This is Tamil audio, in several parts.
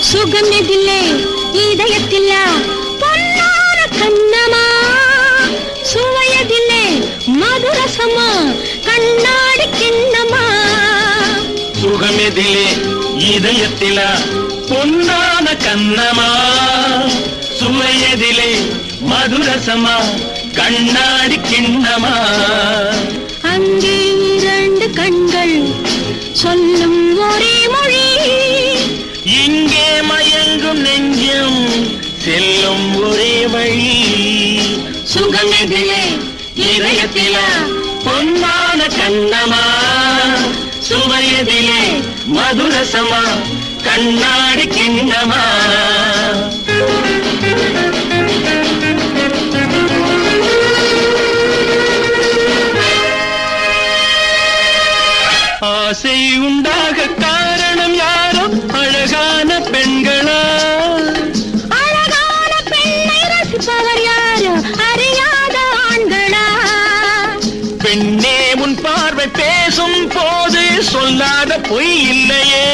சுகம் எதில்லை இதயத்தில்ல பொன்னான கண்ணமா? சுவையதில்லை மதுரசமா? கண்ணாடி கிண்ணமா? சுகமெதிலே இதயத்தில பொன்னான கண்ணமா? மதுரசமா கண்ணாடி கிண்ணமா? அங்கே இரண்டு கண்கள் சொல்லும் ஒரே மொழி. இங்கே மயங்கும் நெஞ்சம் செல்லும் ஒரே வழி. சுகமெதிலே இதயத்தில பொன்னான கண்ணமா? சுவையதிலே மதுரசமா கண்ணாடி கிண்ணமா? ஆசை உண்டாக காரணம் யாரோ அழகான பெண்களா? அழகான பெண்ணை ரசிப்பவர் யாரோ? அறியாத ஆண்களா? பெண்ணே உன் பார்வை பேசும் போது சொல்லாத பொய் இல்லையே.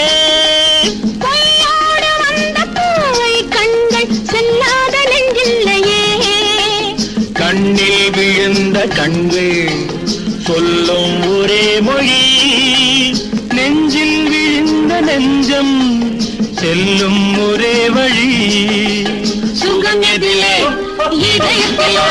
கண்ணில் விழுந்த கண்கள் சொல்லும் ஒரே மொழி செல்லும் ஒரே வழி சுகம் எதிலே இதயத்திலா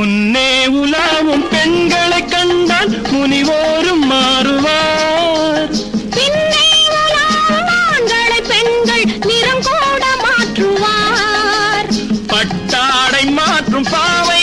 முன்னே உலாவும் பெண்களை கண்டால் முனிவோரும் மாறுவார். பெண்கள் நிறம் கூட மாற்றுவார். பட்டாடை மாற்றும் பாவை